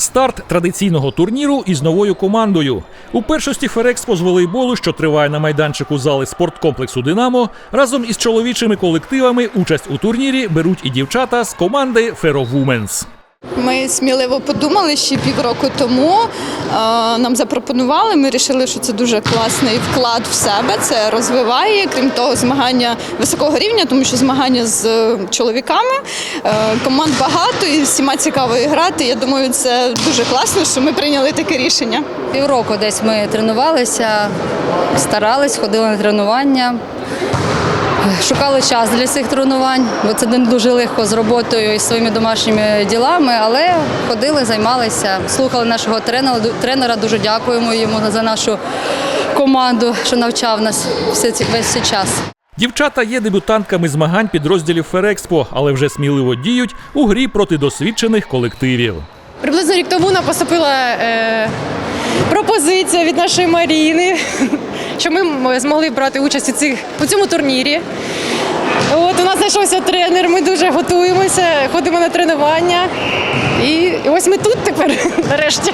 Старт традиційного турніру із новою командою. У першості Ферекспо з волейболу, що триває на майданчику зали спорткомплексу Динамо, разом із чоловічими колективами участь у турнірі беруть і дівчата з команди Феровуменс. Ми сміливо подумали ще півроку тому. е, Нам запропонували. Ми вирішили, що це дуже класний вклад в себе. Це розвиває. Крім того, змагання високого рівня, тому що змагання з е, чоловіками. Е, Команд багато і всіма цікаво грати. Я думаю, це дуже класно, що ми прийняли таке рішення. Півроку десь ми тренувалися, старались, ходили на тренування. Шукали час для цих тренувань, бо це не дуже легко з роботою і своїми домашніми ділами, але ходили, займалися, слухали нашого тренера. Дуже дякуємо йому за нашу команду, що навчав нас весь цей час. Дівчата є дебютантками змагань підрозділів Ферекспо, але вже сміливо діють у грі проти досвідчених колективів. Приблизно рік тому нам поступила е, пропозиція від нашої Маріни, що ми змогли брати участь у, цих, у цьому турнірі. От у нас знайшовся тренер, ми дуже готуємося, ходимо на тренування. І ось ми тут тепер, нарешті.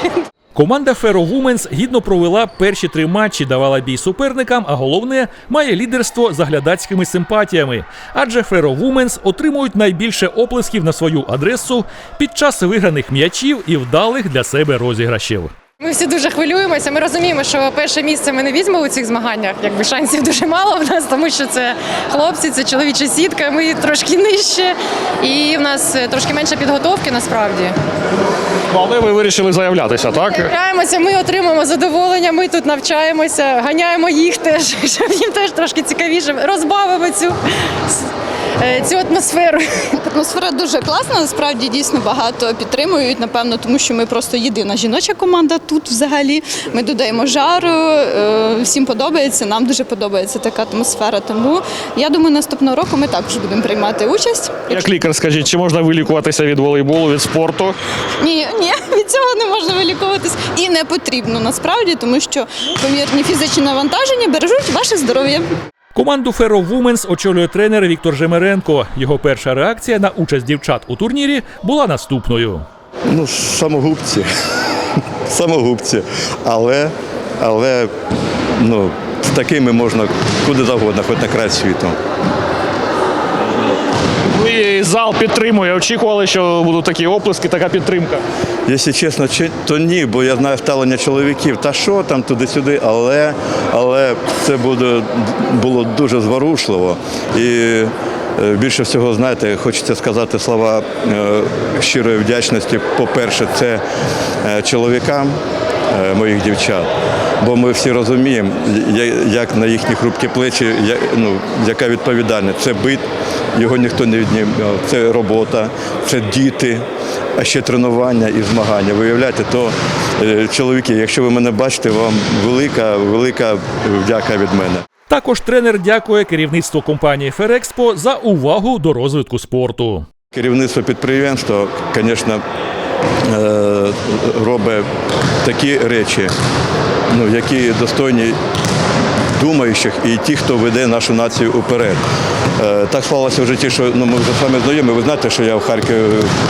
Команда Феровуменс гідно провела перші три матчі, давала бій суперникам, а головне має лідерство за глядацькими симпатіями. Адже Феровуменс отримують найбільше оплесків на свою адресу під час виграних м'ячів і вдалих для себе розіграшів. Ми всі дуже хвилюємося. Ми розуміємо, що перше місце ми не візьмемо у цих змаганнях. Якби шансів дуже мало в нас, тому що це хлопці, це чоловіча сітка. Ми трошки нижче, і в нас е, трошки менше підготовки насправді. Ну, Але ви вирішили заявлятися, так? Граємося, ми отримуємо задоволення. Ми тут навчаємося, ганяємо їх теж, щоб їм теж трошки цікавіше. Розбавимо цю, цю атмосферу. Атмосфера дуже класна. Насправді дійсно багато підтримують. Напевно, тому що ми просто єдина жіноча команда тут взагалі. Ми додаємо жару. е, Всім подобається. Нам дуже подобається така атмосфера. Тому я думаю, наступного року ми також будемо приймати участь. Як лікар, скажіть, чи можна вилікуватися від волейболу, від спорту? Ні, ні, від цього не можна вилікуватись і не потрібно насправді, тому що помірні фізичні навантаження бережуть ваше здоров'я. Команду Феровуменс очолює тренер Віктор Жемеренко. Його перша реакція на участь дівчат у турнірі була наступною. Ну, самогубці. самогубці. Але, але ну, з такими можна куди завгодно, хоч на край світу. Зал підтримує. Очікували, що будуть такі оплески, така підтримка. Якщо чесно, то ні, бо я знаю ставлення чоловіків. Та що там туди-сюди, але, але це буде, було дуже зворушливо. І е, більше всього, знаєте, хочеться сказати слова е, щирої вдячності. По-перше, це е, чоловікам моїх дівчат. Бо ми всі розуміємо, як на їхні хрупкі плечі, ну, яка відповідальність. Це бит, його ніхто не віднімав. Це робота, це діти, а ще тренування і змагання. Виявляєте, то е, чоловіки, якщо ви мене бачите, вам велика, велика вдяка від мене. Також тренер дякує керівництву компанії Ферекспо за увагу до розвитку спорту. Керівництво підприємства, звісно, е, робить такі речі, ну, які достойні думаючих і ті, хто веде нашу націю уперед. Е, Так склалося в житті, що ну, ми вже з вами знайомі. Ви знаєте, що я в Харкові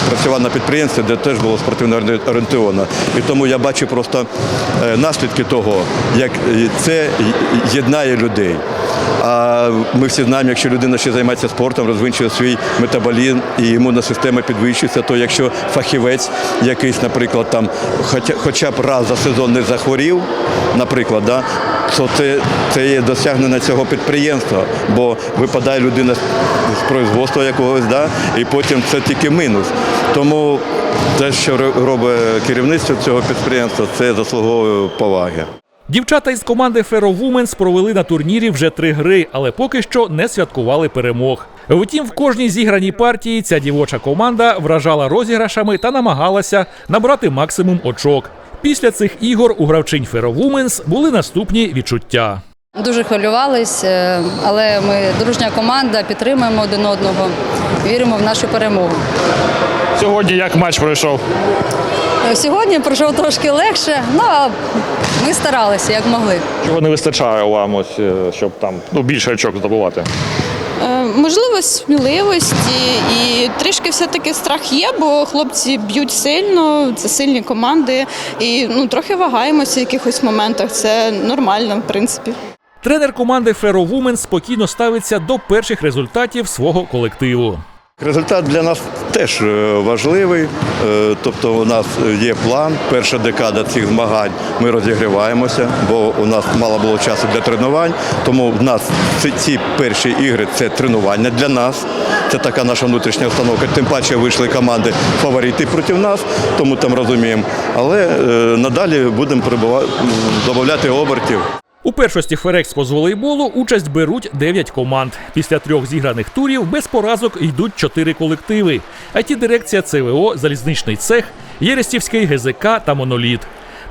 працював на підприємстві, де теж було спортивно орієнтовано. І тому я бачу просто е, наслідки того, як це єднає людей. А ми всі знаємо, якщо людина ще займається спортом, розвинчує свій метаболізм і імунна система підвищується, то якщо фахівець якийсь, наприклад, там хоча, хоча б раз за сезон не захворів, наприклад, да, то це, це є досягнення цього підприємства, бо випадає людина з- производства якогось, да, і потім це тільки мінус. Тому те, що робить керівництво цього підприємства, це заслуговує поваги. Дівчата із команди Феровуменс провели на турнірі вже три гри, але поки що не святкували перемог. Втім, в кожній зіграній партії ця дівоча команда вражала розіграшами та намагалася набрати максимум очок. Після цих ігор у гравчинь Феровуменс були наступні відчуття. Дуже хвилювались, е, але ми дружня команда, підтримуємо один одного, віримо в нашу перемогу. Сьогодні як матч пройшов? Е, Сьогодні пройшов трошки легше, ну а ми старалися як могли. Чого не вистачає вам, ось, е, щоб там ну, більше очок здобувати? Можливо, сміливості і трішки все-таки страх є, бо хлопці б'ють сильно, це сильні команди, і ну трохи вагаємося в якихось моментах. Це нормально, в принципі. Тренер команди Феровумен спокійно ставиться до перших результатів свого колективу. Результат для нас теж е, важливий. Е, Тобто у нас є план, перша декада цих змагань. Ми розігріваємося, бо у нас мало було часу для тренувань. Тому в нас ці, перші ігри це тренування для нас. Це така наша внутрішня установка. Тим паче вийшли команди фаворити проти нас, тому там розуміємо. Але е, надалі будемо м, обертів. У першості Ферекспо з волейболу участь беруть 9 команд. Після трьох зіграних турів без поразок йдуть 4 колективи. it дирекція ЦВО, залізничний цех, Єрестівський ГЗК та Моноліт.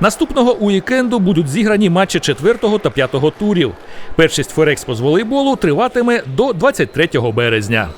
Наступного уікенду будуть зіграні матчі 4 та 5 турів. Першість Ферекспо з волейболу триватиме до 23 березня.